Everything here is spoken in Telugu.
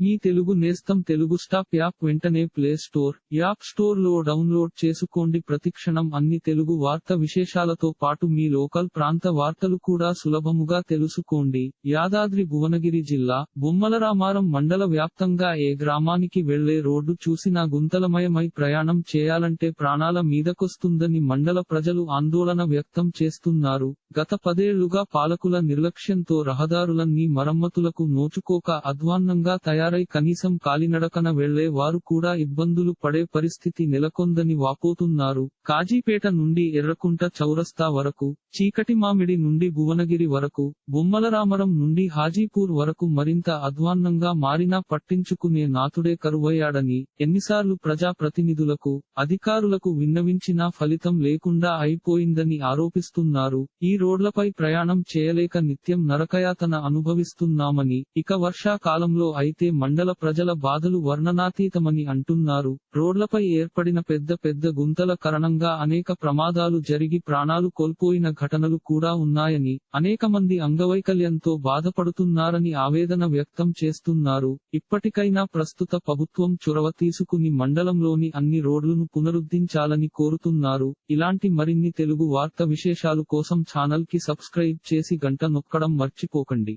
మీ తెలుగు నేస్తం తెలుగు స్టాప్ యాప్ వెంటనే ప్లే స్టోర్ యాప్ స్టోర్లో డౌన్లోడ్ చేసుకోండి. ప్రతిక్షణం అన్ని తెలుగు వార్త విశేషాలతో పాటు మీ లోకల్ ప్రాంత వార్తలు కూడా సులభముగా తెలుసుకోండి. యాదాద్రి భువనగిరి జిల్లా బొమ్మలరామారం మండల వ్యాప్తంగా ఏ గ్రామానికి వెళ్ళే రోడ్డు చూసినా గుంతలమయమై ప్రయాణం చేయాలంటే ప్రాణాల మీదకొస్తుందని మండల ప్రజలు ఆందోళన వ్యక్తం చేస్తున్నారు. గత పదేళ్ళుగా పాలకుల నిర్లక్ష్యంతో రహదారులన్నీ మరమ్మతులకు నోచుకోక అధ్వాన్నంగా తయారు కనీసం కాలినడకన వెళ్ళే వారు కూడా ఇబ్బందులు పడే పరిస్థితి నెలకొందని వాపోతున్నారు. కాజీపేట నుండి ఎర్రకుంట చౌరస్తా వరకు చీకటి మామిడి నుండి భువనగిరి వరకు బొమ్మలరామరం నుండి హాజీపూర్ వరకు మరింత అధ్వాన్నంగా మారినా పట్టించుకునే నాతుడే కరువయ్యాడని ఎన్నిసార్లు ప్రజా ప్రతినిధులకు అధికారులకు విన్నవించినా ఫలితం లేకుండా అయిపోయిందని ఆరోపిస్తున్నారు. ఈ రోడ్లపై ప్రయాణం చేయలేక నిత్యం నరకయాతన అనుభవిస్తున్నామని ఇక వర్షాకాలంలో అయితే మండల ప్రజల బాధలు వర్ణనాతీతమని అంటున్నారు. రోడ్లపై ఏర్పడిన పెద్ద పెద్ద గుంతల కారణంగా అనేక ప్రమాదాలు జరిగి ప్రాణాలు కోల్పోయిన ఘటనలు కూడా ఉన్నాయని అనేక మంది అంగవైకల్యంతో బాధపడుతున్నారని ఆవేదన వ్యక్తం చేస్తున్నారు. ఇప్పటికైనా ప్రస్తుత ప్రభుత్వం చొరవ తీసుకుని మండలంలోని అన్ని రోడ్లను పునరుద్ధరించాలని కోరుతున్నారు. ఇలాంటి మరిన్ని తెలుగు వార్త విశేషాలు కోసం ఛానల్కి సబ్స్క్రైబ్ చేసి గంట నొక్కడం మర్చిపోకండి.